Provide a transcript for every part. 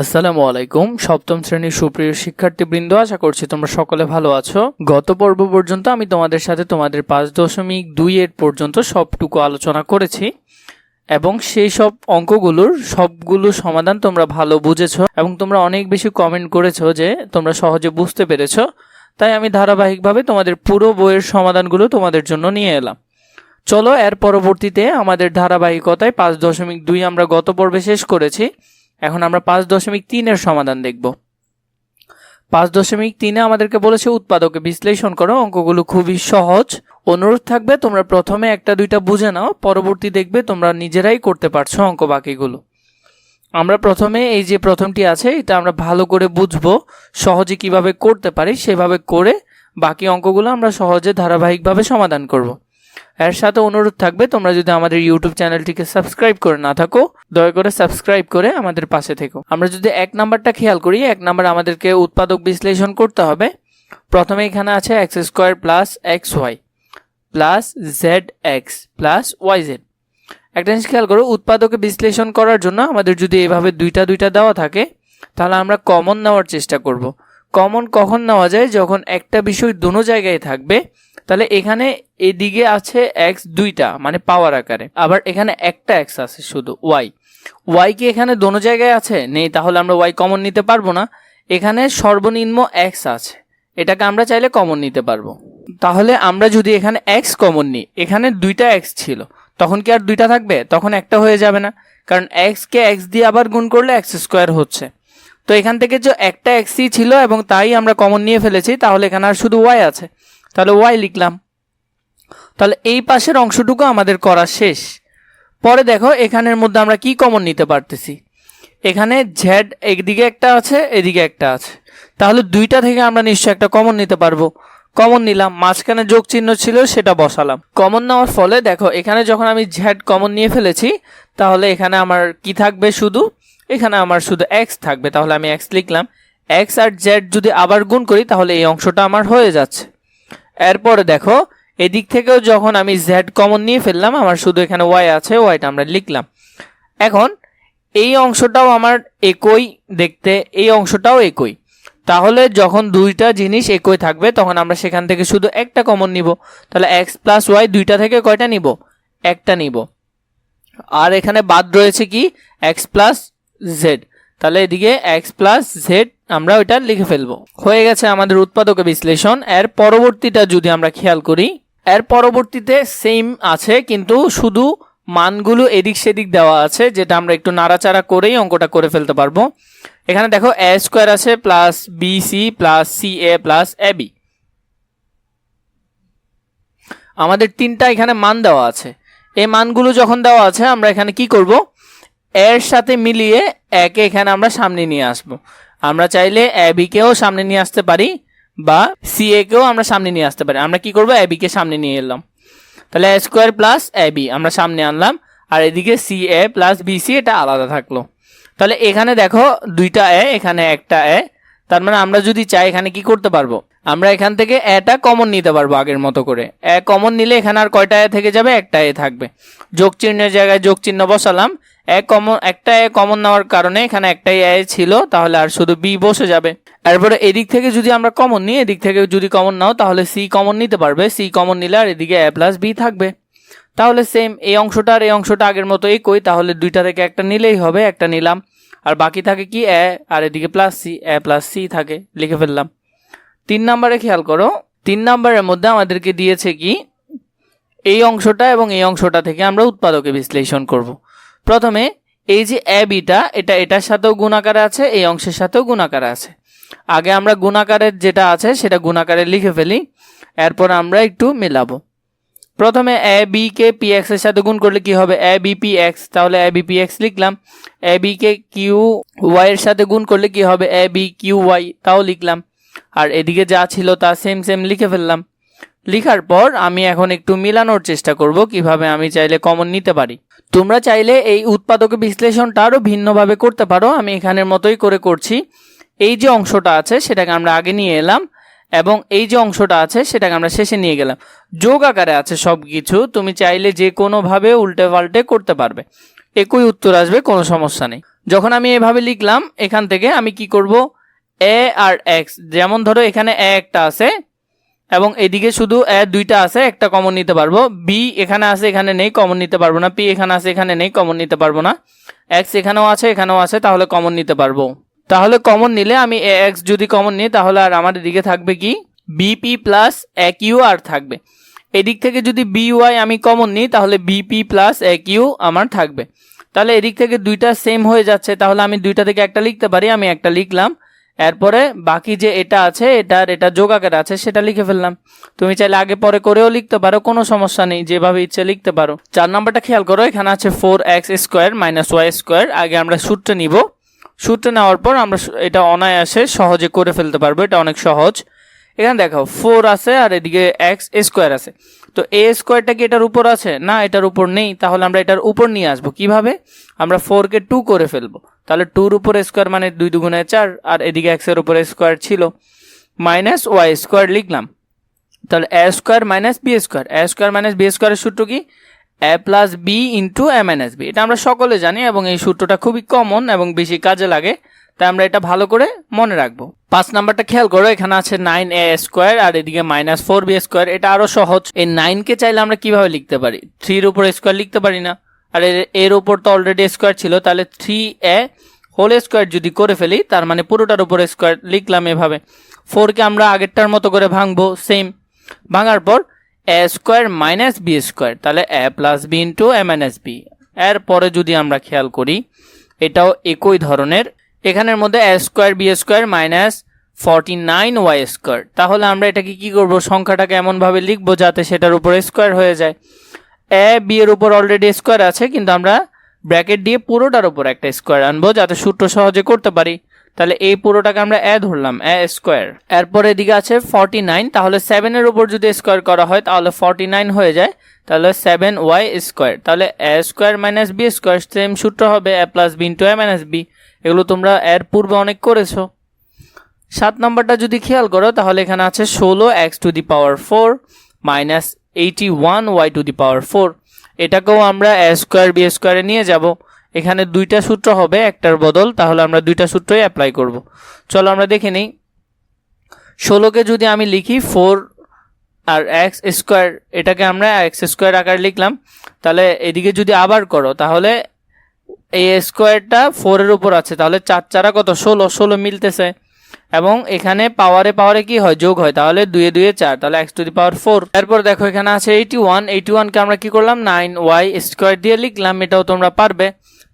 আসসালামু আলাইকুম। সপ্তম শ্রেণির সুপ্রিয় শিক্ষার্থীবৃন্দ, আশা করছি তোমরা সকলে ভালো আছো। গত পর্ব পর্যন্ত আমি তোমাদের সাথে তোমাদের পাঁচ দশমিক দুই এর পর্যন্ত সবটুকু আলোচনা করেছি এবং সেই সব অঙ্কগুলোর সবগুলো সমাধান তোমরা ভালো বুঝেছ এবং তোমরা অনেক বেশি কমেন্ট করেছ যে তোমরা সহজে বুঝতে পেরেছ। তাই আমি ধারাবাহিকভাবে তোমাদের পুরো বইয়ের সমাধানগুলো তোমাদের জন্য নিয়ে এলাম। চলো, এর পরবর্তীতে আমাদের ধারাবাহিকতায় পাঁচ দশমিক দুই আমরা গত পর্বে শেষ করেছি। এখন আমরা পাঁচ দশমিক তিনের সমাধান দেখব। পাঁচ দশমিক তিনে আমাদেরকে বলেছে উৎপাদকে বিশ্লেষণ করো, অঙ্কগুলো খুবই সহজ। অনুরোধ থাকবে, তোমরা প্রথমে একটা দুইটা বুঝে নাও, পরবর্তী দেখবে তোমরা নিজেরাই করতে পারছ অঙ্ক বাকিগুলো। আমরা প্রথমে এই যে প্রথমটি আছে, এটা আমরা ভালো করে বুঝব, সহজে কীভাবে করতে পারি, সেভাবে করে বাকি অঙ্কগুলো আমরা সহজে ধারাবাহিকভাবে সমাধান করব। এর সাথে অনুরোধ থাকবে, তোমরা যদি আমাদের ইউটিউব চ্যানেলটিকে সাবস্ক্রাইব করে না থাকো, দয়া করে সাবস্ক্রাইব করে আমাদের পাশে থেকো। আমরা যদি এক নাম্বারটা খেয়াল করি, এক নাম্বার আমাদেরকে উৎপাদক বিশ্লেষণ করতে হবে। প্রথমে এখানে আছে x square plus x y plus z x plus y z একটা জিনিস খেয়াল করো, উৎপাদকে বিশ্লেষণ করার জন্য আমাদের যদি এভাবে দুইটা দুইটা দেওয়া থাকে, তাহলে আমরা কমন নেওয়ার চেষ্টা করব। কমন কখন নেওয়া যায়? যখন একটা বিষয় দুনো জায়গায় থাকবে তাহলে এখানে এদিকে আছে এক্স দুইটা মানে পাওয়ার আকারে। আবার এখানে একটা এক্স আছে শুধু ওয়াই ওয়াই কি এখানে দোনো জায়গায় আছে? নেই, তাহলে আমরা ওয়াই কমন নিতে পারব না। এখানে সর্বনিম্ন এক্স আছে, এটাকে আমরা চাইলে কমন নিতে পারব। তাহলে আমরা যদি এখানে এক্স কমন নিই, এখানে দুইটা এক্স ছিল, তখন কি আর দুইটা থাকবে? তখন একটা হয়ে যাবে না, কারণ এক্সকে এক্স দিয়ে আবার গুণ করলে এক্স স্কোয়ার হচ্ছে। তো এখান থেকে যে একটা এক্সই ছিল এবং তাই আমরা কমন নিয়ে ফেলেছি, তাহলে এখানে আর শুধু ওয়াই আছে। তাহলে ওয়াই লিখলাম। তাহলে এই পাশের অংশটুকু আমাদের করা শেষ। পরে দেখো এখানের মধ্যে আমরা কি কমন নিতে পারতেছি? এখানে ঝেড একদিকে একটা আছে, এদিকে একটা আছে। তাহলে দুইটা থেকে আমরা নিশ্চয় একটা কমন নিতে পারব। কমন নিলাম, মাঝখানে যোগ চিহ্ন ছিল, সেটা বসালাম। কমন নেওয়ার ফলে দেখো, এখানে যখন আমি ঝেড কমন নিয়ে ফেলেছি, তাহলে এখানে আমার কি থাকবে শুধু? এখানে আমার শুধু এক্স থাকবে। তাহলে আমি এক্স লিখলাম। এক্স আর জেড যদি আবার গুণ করি, তাহলে এই অংশটা আমার হয়ে যাচ্ছে। এরপরে দেখো, এদিক থেকেও যখন আমি জেড কমন নিয়ে ফেললাম, আমার শুধু এখানে ওয়াই আছে ওয়াইটা আমরা লিখলাম। এখন, এই অংশটাও আমার একই দেখতে, এই অংশটাও একই। তাহলে যখন দুইটা জিনিস একই থাকবে, তখন আমরা সেখান থেকে শুধু একটা কমন নিব। তাহলে এক্স প্লাস ওয়াই দুইটা থেকে কয়টা নিব? একটা নিব। আর এখানে বাদ রয়েছে কি? এক্স প্লাস জেড তাহলে এদিকে এক্স প্লাস জেড আমরা ওইটা লিখে ফেলব। হয়ে গেছে আমাদের উৎপাদক বিশ্লেষণ। এর পরবর্তীটা যদি আমরা খেয়াল করি, এর পরবর্তীতে সেম আছে, কিন্তু শুধু মানগুলো এদিক সেদিক দেওয়া আছে, যেটা আমরা একটু নাড়াচাড়া করেই অঙ্কটা করে ফেলতে পারব। এখানে দেখো এ স্কোয়ার আছে plus b c plus c a plus a b আমাদের তিনটা এখানে মান দেওয়া আছে। এই মানগুলো যখন দেওয়া আছে, আমরা এখানে কি করব? এর সাথে মিলিয়ে একে এখানে আমরা সামনে নিয়ে আসব। আমরা চাইলে অ্যাবিকেও সামনে নিয়ে আসতে পারি, বা সি একেও আমরা সামনে নিয়ে আসতে পারি। আমরা কি করব? অ্যাবিকে সামনে নিয়ে এলাম। তাহলে a square plus a b আমরা সামনে আনলাম। আর এদিকে c a plus b c এটা আলাদা থাকল। তাহলে এখানে দেখো দুইটা এ এখানে একটা এ তার মানে আমরা যদি চাই, এখানে কি করতে পারব? আমরা এখান থেকে এটা কমন নিতে পারব আগের মতো করে। এ কমন নিলে এখানে আর কয়টা এ থেকে যাবে? একটা এ থাকবে। যোগ চিহ্নের জায়গায় যোগ চিহ্ন বসালাম। এক কমন একটা এ কমন নেওয়ার কারণে এখানে একটাই এ ছিল, তাহলে আর শুধু বি বসে যাবে। এরপরে এদিক থেকে যদি আমরা কমন নিই, এদিক থেকে যদি কমন নাও, তাহলে সি কমন নিতে পারবে। সি কমন নিলে আর এদিকে এ প্লাস বি থাকবে। তাহলে সেম এই অংশটা আর এই অংশটা আগের মতো একই, তাহলে দুইটা থেকে একটা নিলেই হবে, একটা নিলাম। আর বাকি থাকে কি এ আর এদিকে plus c a plus c থাকে, লিখে ফেললাম। তিন নাম্বারে খেয়াল করো, তিন নাম্বারের মধ্যে আমাদেরকে দিয়েছে কি, এই অংশটা এবং এই অংশটা থেকে আমরা উৎপাদকে বিশ্লেষণ করব। প্রথমে এই যে এ বিটা এটা এটার সাথেও গুণাকারে আছে, এই অংশের সাথেও গুণাকারে আছে। আগে আমরা গুণাকারের যেটা আছে, সেটা গুণাকারে লিখে ফেলি। এরপর আমরা একটু মেলাবো। প্রথমে এ, বি পি, এক্সের সাথে গুণ করলে কি হবে? A, b x. তাহলে এ, বি এক্স লিখলাম। এ, বি কিউ, ওয়াই এর সাথে গুণ করলে কি হবে? এ, বি, কিউ, ওয়াই, তাও লিখলাম। আর এদিকে যা ছিল তা সেম সেম লিখে ফেললাম। লিখার পর আমি এখন একটু মিলানোর চেষ্টা করব কীভাবে আমি চাইলে কমন নিতে পারি। তোমরা চাইলে এই উৎপাদক বিশ্লেষণটা আরও ভিন্নভাবে করতে পারো। আমি এখানের মতোই করে করছি। এই যে অংশটা আছে, সেটাকে আমরা আগে নিয়ে এলাম এবং এই যে অংশটা আছে, সেটাকে আমরা শেষে নিয়ে গেলাম। যোগ আকারে আছে সব কিছু তুমি চাইলে যে কোনোভাবে উল্টে পাল্টে করতে পারবে। একই উত্তর আসবে, কোনো সমস্যা নেই। যখন আমি এভাবে লিখলাম, এখান থেকে আমি কি করব? এ আর এক্স যেমন ধরো, এখানে এ একটা আছে। এবং এদিকে শুধু এ দুইটা আছে, একটা কমন নিতে পারব। বি এখানে আছে, এখানে নেই কমন নিতে পারব না। পি এখানে আছে, এখানে নেই কমন নিতে পারব না। এক্স এখানেও আছে এখানেও আছে, তাহলে কমন নিতে পারব। তাহলে কমন নিলে আমি এ এক্স যদি কমন নিই, তাহলে আর আমার এদিকে থাকবে কি? বিপি প্লাস এক ইউ আর থাকবে। এদিক থেকে যদি বি ওয়াই আমি কমন নিই, তাহলে বিপি প্লাস এক ইউ আমার থাকবে। তাহলে এদিক থেকে দুইটা সেম হয়ে যাচ্ছে, তাহলে আমি দুইটা থেকে একটা লিখতে পারি, আমি একটা লিখলাম। এরপরে বাকি যে এটা আছে, এটার, এটা যোগাকার আছে, সেটা লিখে ফেললাম। তুমি চাইলে আগে পরে করেও লিখতে পারো, কোনো সমস্যা নেই, যেভাবে ইচ্ছে লিখতে পারো। চার নাম্বারটা খেয়াল করো, এখানে আছে four x square minus y square আগে আমরা সুটটা নিব। সুটটা নেওয়ার পর আমরা এটা অনায়াসে সহজে করে ফেলতে পারব, এটা অনেক সহজ। এখানে দেখো ফোর আছে আর এদিকে এক্স স্কোয়ার আছে। তো এ স্কোয়ারটা কি এটার উপর আছে? না, এটার উপর নেই। তাহলে আমরা এটার উপর নিয়ে আসব। কীভাবে? আমরা ফোরকে টু করে ফেলব। তাহলে টুর উপর স্কোয়ার মানে দুই দুগুণে চার, আর এদিকে এক্সের উপর স্কোয়ার ছিল। মাইনাস ওয়াই স্কোয়ার লিখলাম। তাহলে a square minus b square a square minus b স্কোয়ারের সূত্র কি? A plus b into a minus b এটা আমরা সকলে জানি এবং এই সূত্রটা খুবই কমন এবং বেশি কাজে লাগে। তাই আমরা এটা ভালো করে মনে রাখব। পাঁচ নাম্বারটা খেয়াল করো, এখানে আছে নাইন এ স্কোয়ার আর এদিকে মাইনাস ফোর বি স্কোয়ার এটা আরও সহজ। এই নাইনকে চাইলে আমরা কীভাবে লিখতে পারি? থ্রির উপর স্কোয়ার লিখতে পারি না। আর এর- এর উপর তো অলরেডি স্কোয়ার ছিল, তাহলে থ্রি এ হোল স্কোয়ার যদি করে ফেলি, তার মানে পুরোটার উপর স্কোয়ার লিখলাম এভাবে। ফোরকে আমরা আগেরটার মতো করে ভাঙবো সেম ভাঙার পর a square minus b square তাহলে a plus b into a minus b এরপরে যদি আমরা খেয়াল করি, এটাও একই ধরনের এখানের মধ্যে a square, b square minus forty nine y square. তাহলে আমরা এটাকে কি করব? সংখ্যাটাকে এমনভাবে লিখব যাতে সেটার উপর স্কোয়ার হয়ে যায়। এ, বি এর উপর অলরেডি স্কোয়ার আছে, কিন্তু আমরা ব্র্যাকেট দিয়ে পুরোটার উপর একটা স্কোয়ার আনব যাতে সূত্র সহজে করতে পারি। তাহলে এই পুরোটাকে আমরা এ ধরলাম, এ স্কোয়ার। এরপর এদিকে আছে ফর্টি নাইন, তাহলে সেভেনের উপর যদি স্কোয়ার করা হয়, তাহলে ফর্টি নাইন হয়ে যায়। তাহলে সেভেন ওয়াই স্কোয়ার তাহলে a square minus b square same সূত্র হবে a plus b into a minus b এগুলো তোমরা এর পূর্বে অনেক করেছ। সাত নম্বরটা যদি খেয়াল করো, তাহলে এখানে আছে ষোলো x to the power four minus eighty one y to the power four এটাকেও আমরা এ স্কোয়ার বি স্কোয়ারে নিয়ে যাব। এখানে দুইটা সূত্র হবে, একটার বদল, তাহলে আমরা দুইটা সূত্রই অ্যাপ্লাই করব। চলো আমরা দেখে নিই। ষোলোকে যদি আমি লিখি ফোর আর এক্স স্কোয়ার এটাকে আমরা এক্স স্কোয়ার আকারে লিখলাম। তাহলে এদিকে যদি আবার করো, তাহলে এই স্কোয়ারটা ফোরের উপর আছে। তাহলে চার চারা কত? ষোলো। ষোলো মিলতেছে। এবং এখানে পাওয়ারে পাওয়ারে কি হয়? যোগ হয়। তাহলে দুয়ে দুয়ে চার। তাহলে x to the power four এরপর দেখো, এখানে আছে এইটি ওয়ান এইটি ওয়ানকে আমরা কি করলাম? নাইন ওয়াই স্কোয়ার দিয়ে লিখলাম। এটাও তোমরা পারবে।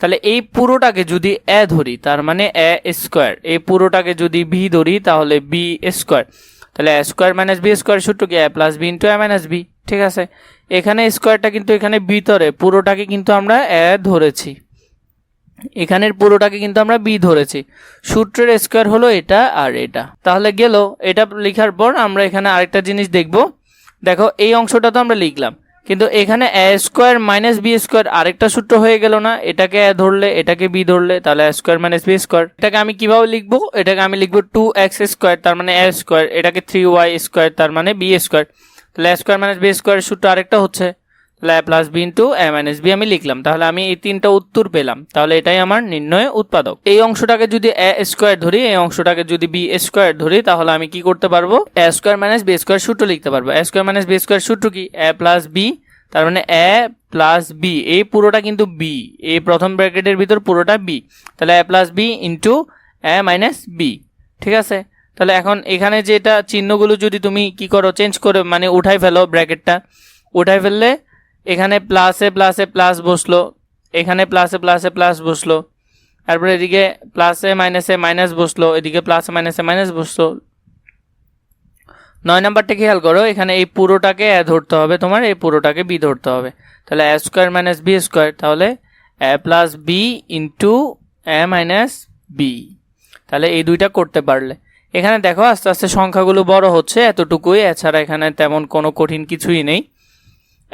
তাহলে এই পুরোটাকে যদি এ ধরি, তার মানে এ স্কোয়ার এই পুরোটাকে যদি বি ধরি, তাহলে বি স্কোয়ার তাহলে a square minus b square সূত্র কি a plus b into a minus b ঠিক আছে? এখানে স্কোয়ারটা কিন্তু এখানে ভিতরে, পুরোটাকে কিন্তু আমরা এ ধরেছি। এখানের পুরোটাকে কিন্তু আমরা বি ধরেছি। সূত্রের স্কোয়ার হলো এটা আর এটা। তাহলে গেল, এটা লেখার পর আমরা এখানে আরেকটা জিনিস দেখব। দেখো, এই অংশটা তো আমরা লিখলাম। কিন্তু এখানে a square minus b square আরেকটা সূত্র হয়ে গেল না। এটাকে এ ধরলে, এটাকে বি ধরলে, তাহলে a square minus b square এটাকে আমি কীভাবে লিখব? এটাকে আমি লিখব টু এক্স স্কোয়ার তার মানে এ স্কোয়ার এটাকে থ্রি ওয়াই স্কোয়ার তার মানে বি স্কোয়ার তাহলে a square minus b square সূত্র আরেকটা হচ্ছে। A plus b into a minus b আমি লিখলাম। তাহলে আমি এই তিনটা উত্তর পেলাম। তাহলে এটাই আমার নির্ণয় উৎপাদক। এই অংশটাকে যদি এ স্কোয়ার ধরি, এই অংশটাকে যদি বি স্কোয়ার ধরি, তাহলে আমি কি করতে পারব? A square minus b square সূত্র লিখতে পারব। A square minus b square সূত্র কি? এ প্লাস বি, তার মানে এ প্লাস বি। এই পুরোটা কিন্তু বি। এই প্রথম ব্র্যাকেটের ভিতর পুরোটা বি। তাহলে a plus b into a minus b. ঠিক আছে? তাহলে এখন এখানে যেটা চিহ্নগুলো যদি তুমি কি করো, চেঞ্জ করে মানে উঠাই ফেলো ব্র্যাকেটটা। উঠাই ফেললে এখানে প্লাসে প্লাসে প্লাস বসল, এখানে প্লাসে প্লাসে প্লাস বসল, তারপরে এদিকে প্লাসে মাইনাসে মাইনাস বসল, এদিকে প্লাসে মাইনাসে মাইনাস বসল। নয় নাম্বারটা খেয়াল করো? এখানে এই পুরোটাকে এ ধরতে হবে তোমার, এই পুরোটাকে বি ধরতে হবে। তাহলে a square minus b square তাহলে a plus b into a minus b তাহলে এই দুইটা করতে পারলে। এখানে দেখো আস্তে আস্তে সংখ্যাগুলো বড় হচ্ছে, এতটুকুই, এছাড়া এখানে তেমন কোনো কঠিন কিছুই নেই।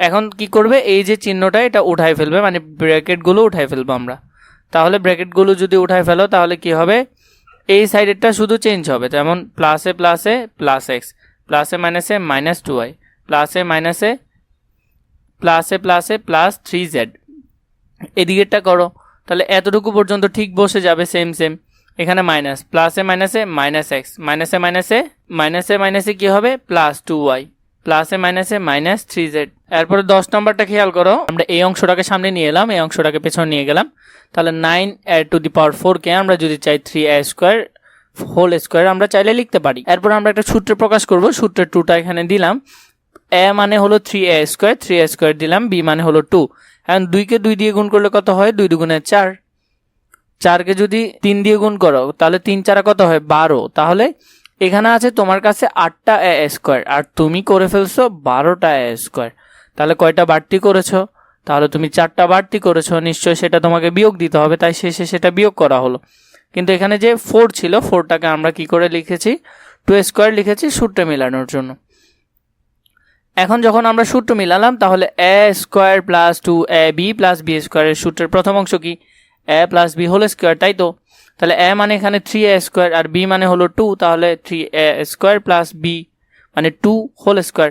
এখন কি করবে? এই যে চিহ্নটা, এটা উঠাই ফেলবে মানে ব্র্যাকেটগুলো উঠাই ফেলব আমরা। তাহলে ব্র্যাকেটগুলো যদি উঠাই ফেলো, তাহলে কি হবে? এই সাইডেরটা শুধু চেঞ্জ হবে, যেমন প্লাসে প্লাসে প্লাস এক্স প্লাসে মাইনাসে মাইনাস টু ওয়াই প্লাসে মাইনাসে প্লাসে প্লাসে প্লাস থ্রি জেড এদিকেরটা করো, তাহলে এতটুকু পর্যন্ত ঠিক বসে যাবে সেম সেম এখানে মাইনাস প্লাসে মাইনাসে মাইনাস এক্স মাইনাসে মাইনাসে মাইনাসে মাইনাসে কী হবে? প্লাস টু ওয়াই প্লাসে, মাইনাসে, মাইনাস থ্রি জেড। এরপরে দশ নম্বরটা খেয়াল করো। আমরা এই অংশটাকে সামনে নিয়ে এলাম, এই অংশটাকে পেছনে নিয়ে গেলাম। তাহলে নাইন এ টু দি পাওয়ার ফোরকে আমরা যদি চাই three a square, whole square, আমরা চাইলে লিখতে পারি। এরপর আমরা একটা সূত্র প্রকাশ করব সূত্রের টুটা এখানে দিলাম। এ মানে হলো three a square, three a square দিলাম, বি মানে হলো টু। এখন দুইকে দুই দিয়ে গুণ করলে কত হয়? দুই দুগুণে চার। চারকে যদি তিন দিয়ে গুণ করো, তাহলে তিন চারা কত হয়? বারো। তাহলে এখানে আছে তোমার কাছে আটটা এ স্কোয়ার, আর তুমি করে ফেলছো বারোটা এ স্কোয়ার। তাহলে কয়টা বাড়তি করেছ? তাহলে তুমি চারটা বাড়তি করেছ নিশ্চয়ই সেটা তোমাকে বিয়োগ দিতে হবে, তাই শেষে সেটা বিয়োগ করা হলো। কিন্তু এখানে যে ফোর ছিল ফোরটাকে আমরা কি করে লিখেছি? টু স্কোয়ার লিখেছি সূত্রে মেলানোর জন্য। এখন যখন আমরা সূত্র মিলালাম, তাহলে a square plus two a b plus b স্কোয়ারের সূত্রের প্রথম অংশ কি? A plus b whole square তাই তো? তাহলে এ মানে এখানে থ্রি এ স্কোয়ার আর বি মানে হলো টু তাহলে three a square plus b মানে টু হোল স্কোয়ার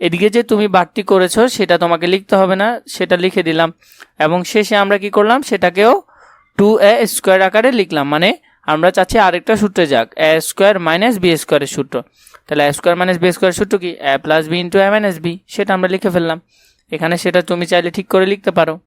এদিকে যে তুমি বাড়তি করেছ, সেটা তোমাকে লিখতে হবে না, সেটা লিখে দিলাম। এবং শেষে আমরা কি করলাম? সেটাকেও টু এ স্কোয়ার আকারে লিখলাম। মানে আমরা চাচ্ছি আরেকটা সূত্রে যাক। এ স্কোয়ার মাইনাস বি স্কোয়ারের সূত্র। তাহলে a square minus b square সূত্র কি? A plus b into a minus b সেটা আমরা লিখে ফেললাম। এখানে সেটা তুমি চাইলে ঠিক করে লিখতে পারো।